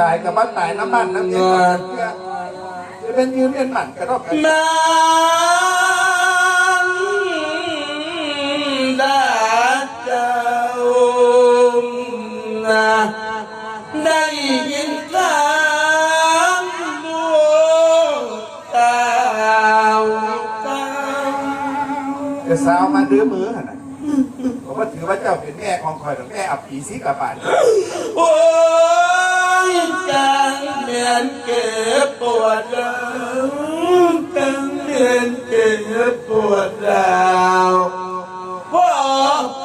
ตายกับบ้านตายน้ำมันน้ำเย็นเนี่ยจะเป็นยืนเป็นหมันกระรอกกันมันได้เจ้านะได้ยินคำลูกเต้าเต้าจะสาวมาดื้อมือขนาดผมว่าถือว่าเจ้าเป็นแม่ของคอยหรือแม่อับปีสีกระบาดโอ้ยจังเมียนเก็บปวดร้วจังเมียนเก็บปวดร้าวพ่อ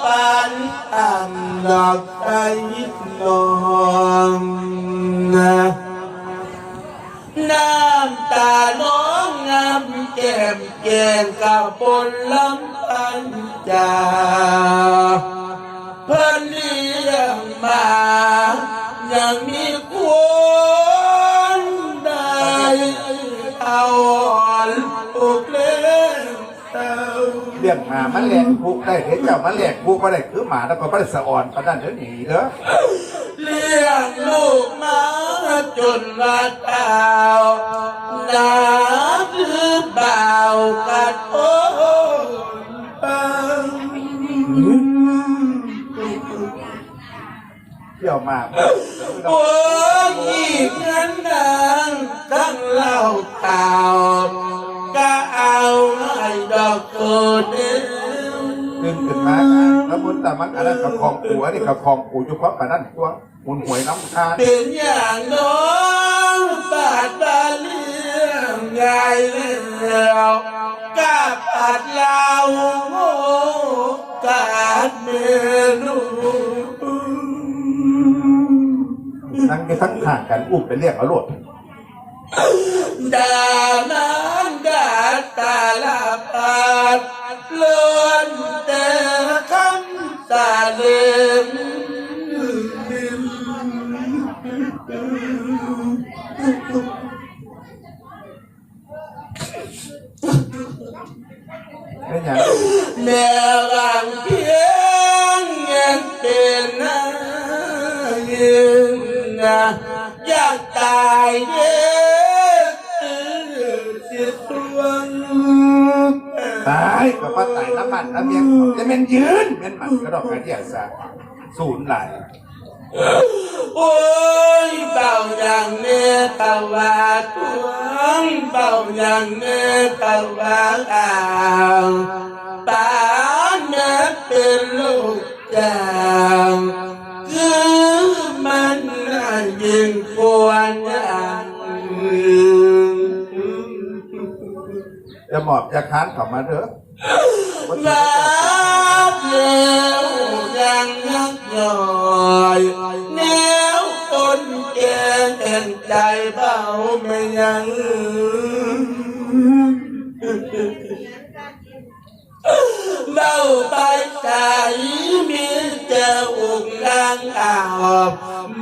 ปันต่ำดอกไอ้นองนะน้ำตาน้องงามแก้มแกงกับปนลำพัน จาเพื่อนเลี้ยงมายังมีควรได้เอาอ่อนอุกเล่นเต้าเลี้ยงหมามันแหลกพุกได้เห็นเจ้ามันแหลกพุกมาได้คือหมาแล้วก็ไม่ได้สะอ่อนปานนั้นเดี๋ยวหนีเด้อเลี้ยงลูกมาจนว่าเต้าหนาหรือเบากันโเที่ยวมาโอ้ยอีกนั้นนางทั้งเล่าข่าวก็เอาให้ดอกโกเดียวตื่นขึ้นมาแล้วมุนแต่มันอันนั้นกับของผัวนี่กับของผัวอยู่เพราะปานนั้นตัวมุนหวยน้ำคานเป็นอย่างน้องบาดบาเลี้ยงใหญ่แล้วกาปัดลาวโอ้กาดเมนู นั่งไปทั้งห่างกันอุ้มไปเรียกเอาโลดดานั้นดาตาลาปาดล้วนแต่คำตาเล่มเป็นอย่างแนวหลังเพียาน้ำมันน้ำเมียงจะเป็นยืนเป็นหมันกระดอกกระเดียสาศูนย์หลายโอ้ยเบาอย่างเมตะวาทวงเบาอย่างเมตะวาอ่างป่านเนื้เป็นลูกจางคือมันน่ายิ่งควรอย่างจะหมอบจะค้านกลับมาเถอะ นับเลี้ยวยังยักย่อยแนวคนแก่เห็นใจเบาไม่ยังเบาไปใจมีเจ้าอุ้งนางอาบ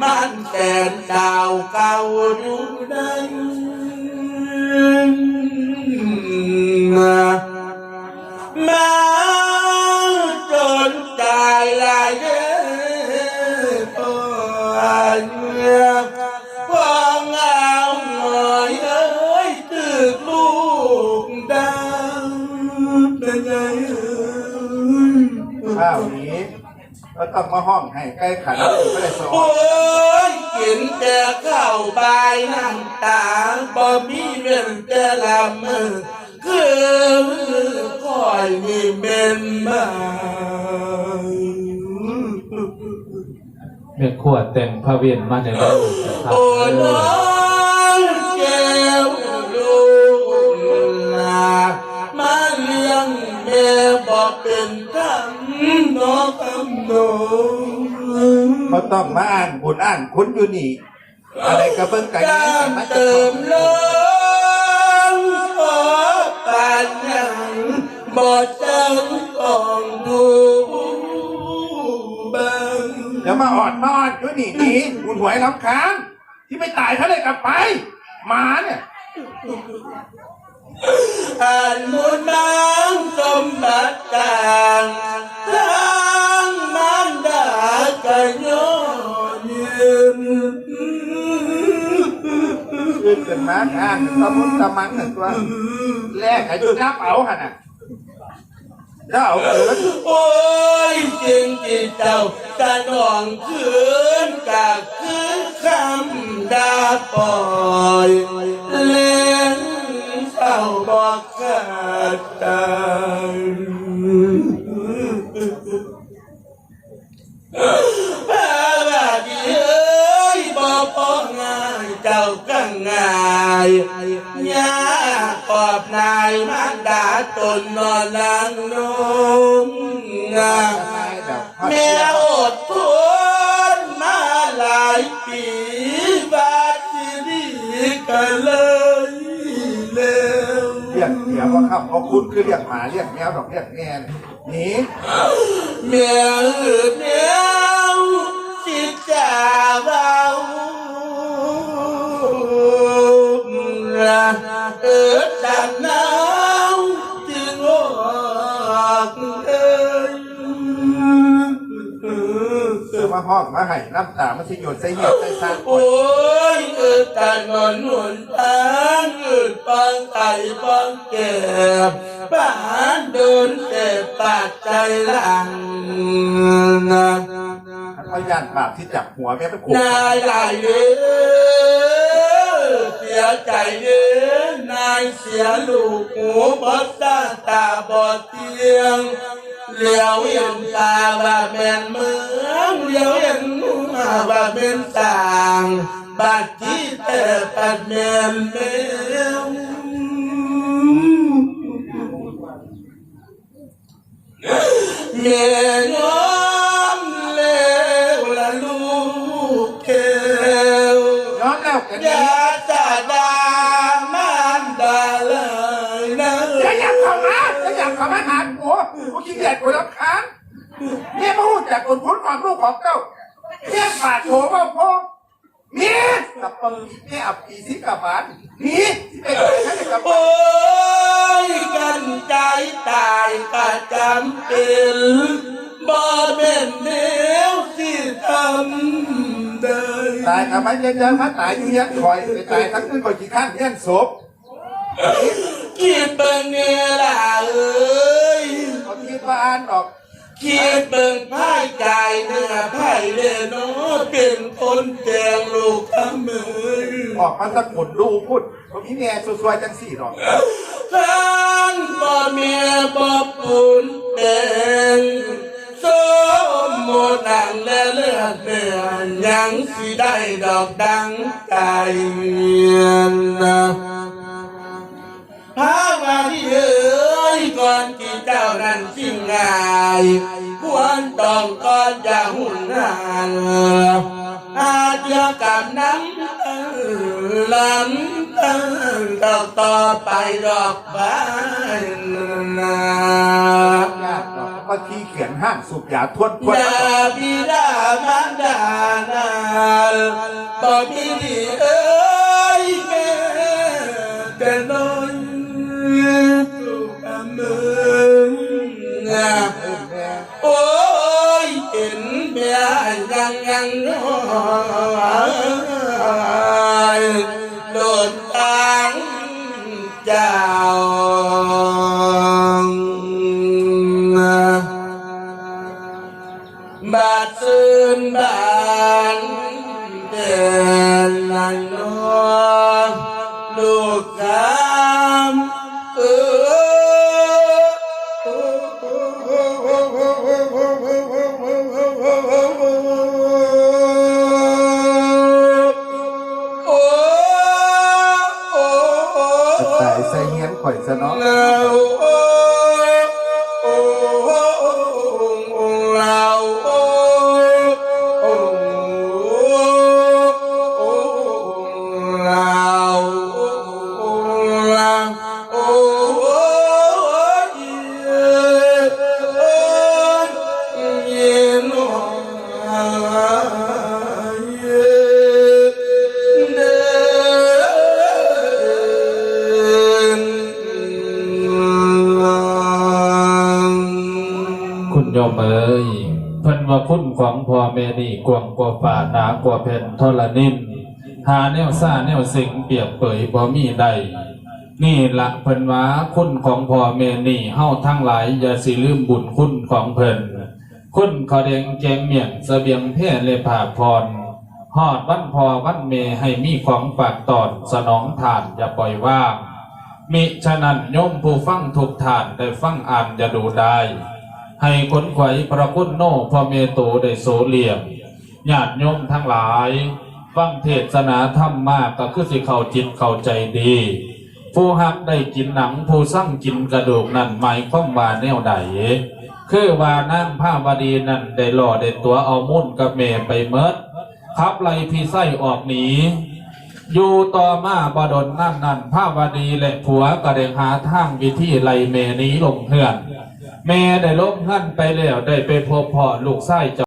มันแสนดาวเก่าอยู่ดังนะมา จนตายลายเด้อปอนพองเอาหน่อยเอ้ยตึกลูกดังเป็นไงเอ้ยข้าวนี้ก็ต้องมาห้องให้ใกล้ขันไม่ได้สอโอ้นยกินแต่ข้าวใบายน้ำตาบ่มีเงินแต่ละมือ คือคอยนี่เป็นมาเม็ดขวดแต่งพระเวียนมาจากไหนครับโอ้น้องแก้วลูกลามาเลี้ยงแม่บอกเป็นคำน้องคำน้องเขาต้องมาอ่านบุญอ่านคุณอยู่นี่ อะไรกระเบื้องไก่กาเนี่ยรมันจะเติต้อมงลม บ่จังต้องดูเบังเดี๋ยวมาออดนออดด้วยหนีหนีคุณหวยลำค้างที่ไม่ตายเขาเลยกลับไปหมาเนี่ยอ่านมุนนางสมบัติต่างทางมันดากันยอนยืมขึ้นมาทางสมุนตะมันหนึ่งตัวแลกใอ้นับเอาขนาด เจ้าเอาเกินโอ้ยจริงที่เจ้าจะนองคืนกะคืนคำดาปล่อยเล่นเศร้าบอกขาดตายพระบาดีเอ้ยบอกพอง่ายเจ้าก็ง่ายยากปอบนายมันดา ตนนอนนางนมงแม่อดทนมาหลายปีบาดชีวิตก็เลยเร็วเรียกเสียว่าครับเพราคุณคือเรียกหมาเรียกแมวดอกเรียกแง่นหนีแม่อืดเนี้ยวสิตจาเบา เอ้ยเสือมาห้องมาให้น้ำตามันสิหยดใส่เหี้ยใส่ซากโอ้ยเออตานอนหนุนทางเออปังไก่ปังเก็บบ้านโดนเจ็บปากใจหลังนะพยานปากที่จับหัวแม่ไปขู่นายหลายเด้อเสียใจเด้อ นายเสียลูกหูบอดตาตาบอดเตียงเหลียวเห็นตาว่าแม่นเมืองเหลียวเห็นหัวว่าเป็นต่างบาดที่แต่ปัดแม่นแมวเมียน้อมเลวละลูกเกวย้อนแล้วกัน กูขี้เกียจกูรำคาญเนี่ยมาพูดจากคนพ้นความลูกของเจ้าเนี่ยปาดโถว่าพ่อเมียกับปึงเนี่ยอับปีสิกับบานหนีไอ้ไอ้กับโอ้ยกันใจตายก็จำเป็นบ่เป็นเดียวที่ทำได้ตายทำไมยังยังมาตายอยู่ยังคอยไปตายทั้งคืนคอยกี่ขั้นยังศพคิดเบิ่งเนี่ยล่ะเอ้ย เขานออกคิดเบิ่งพ่ายใจเนื้อพ่ายเล่นอเป็นคนแจงลูกทำมือออกมาสักหมุนดูพูดผมนี้เนี่ยสวยๆจังสี่หรอกท่านบ่เมียบ่ปุ่นแดงสมโมนังและเลือดเดือนยังสิได้ดอกดังใจเมียนนะ นั้นสิ้นง่ายควรต้องก่อนอย่าหุ่นนานอาจจะกับน้ำลำดอกต่อไปดอกบานนาญาติดอกก็ที่เขียนห้ามสูบยาทวนทวนดาบิดามารดานาบ่มีดีเอ้ยแม่แต่น้ บาดซื่นบานเดินลันนอลูกคำเออตายใส่เงี้ยข่อยซะเนาะ มเอ๋ยเพิ่นว่าคุณของพ่อแม่นี่กวางกว่าป่าหนากว่าแผ่นทรนินหาแนวซ่าแนวสิงเปรียบเปยบ่มีใดนี่ละเพิ่นว่าคุณของพ่อแม่นี่เฮาทั้งหลายอย่าสิลืมบุญคุณของเพิ่นคุณขอแดงแกงเมียงเสบียงแพ่เลผาพรฮอดวันพอวันเมให้มีของฝากตอนสนองทานอย่าปล่อยว่างมิฉะนั้นโยมผู้ฟังทุกทานได้ฟังอ่านอย่าดูได้ ให้คนไขวยพระคุณโนพระเมโตได้โสเลียมญาติโยมทั้งหลายฟังเทศนาธรรมมากก็คือสิเข้าจิตเข้าใจดี ผู้หักได้กินหนังผู้สั่งกินกระดูกนั่นหมายความว่าแนวใดคือว่านั่งผ้าวดีนั่นได้หล่อได้ตัวเอามุ่นกับเมไปเมิดขับไล่พี่ไส้ออกหนีอยู่ต่อมาบดลนั่นนั่นภาพวดีและผัวก็ได้หาทางวิธีไล่เมนี้ลงเฮือน แม่ได้ลบหั่นไปแล้วได้ไปพบพ่อลูกไส้เจ้า